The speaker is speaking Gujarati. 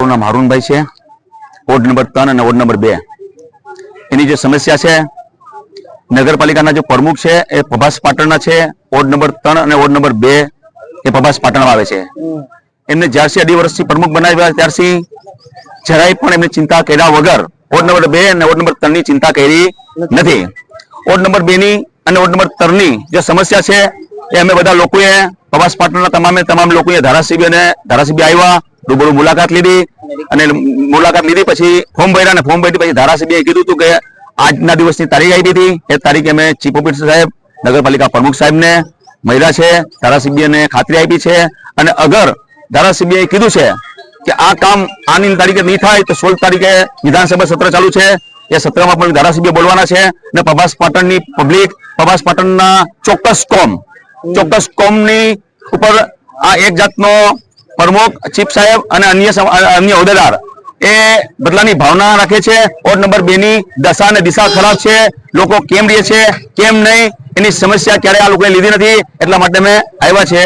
મારું નામ હારૂનભાઈ છે. વોર્ડ નંબર ત્રણ અને વોર્ડ નંબર બે. એની જે સમસ્યા છે, નગરપાલિકાના જે પ્રમુખ છે, એ પ્રભાસ પાટણના છે. વોર્ડ નંબર ત્રણ અને વોર્ડ નંબર બે એ પ્રભાસ પાટણમાં આવે છે. એમને જ્યારથી અઢી વર્ષથી પ્રમુખ બનાવ્યા ત્યારથી જરાય પણ એમને ચિંતા કર્યા વગર વોર્ડ નંબર બે અને વોર્ડ નંબર ત્રણની ચિંતા કરી નથી. વોર્ડ નંબર બે ની અને વોર્ડ નંબર ત્રણની જે સમસ્યા છે, એ અમે બધા લોકોએ પ્રભાસ પાટણના તમામે તમામ લોકોએ ધારાસભ્યને, ધારાસભ્ય આવ્યા રૂબરૂ મુલાકાત લીધી અને મુલાકાત લીધી પછી ફોર્મ ભર્યા અને ફોર્મ ભરી પછી ધારાસભ્યએ કીધું હતું કે આજના દિવસની તારીખ આપી હતી. એ તારીખે અમે ચીફ ઓફિસર સાહેબ, નગરપાલિકા પ્રમુખ સાહેબને મહિલા છે. ધારાસભ્યને ખાતરી આપી છે. અને અગર ધારાસભ્યએ કીધું છે કે આ કામ આની તારીખે નહીં થાય, તો સોળ તારીખે વિધાનસભા સત્ર ચાલુ છે. એ સત્રમાં પણ ધારાસભ્ય બોલવાના છે અને પ્રભાસ પાટણની પબ્લિક પ્રભાસ પાટણના ચોક્કસ કોમ, ચોક્કસ કોમની ઉપર આ એક જાતનો પ્રમુખ, ચીફ સાહેબ અને અન્ય અન્ય હોદ્દેદાર. એ બદલાની ભાવના રાખે છે. વોર્ડ નંબર બે ની દશા અને દિશા ખરાબ છે. લોકો કેમ રહે છે, કેમ નહીં, એની સમસ્યા ક્યારે આ લોકોએ લીધી નથી. એટલા માટે અમે આવ્યા છે.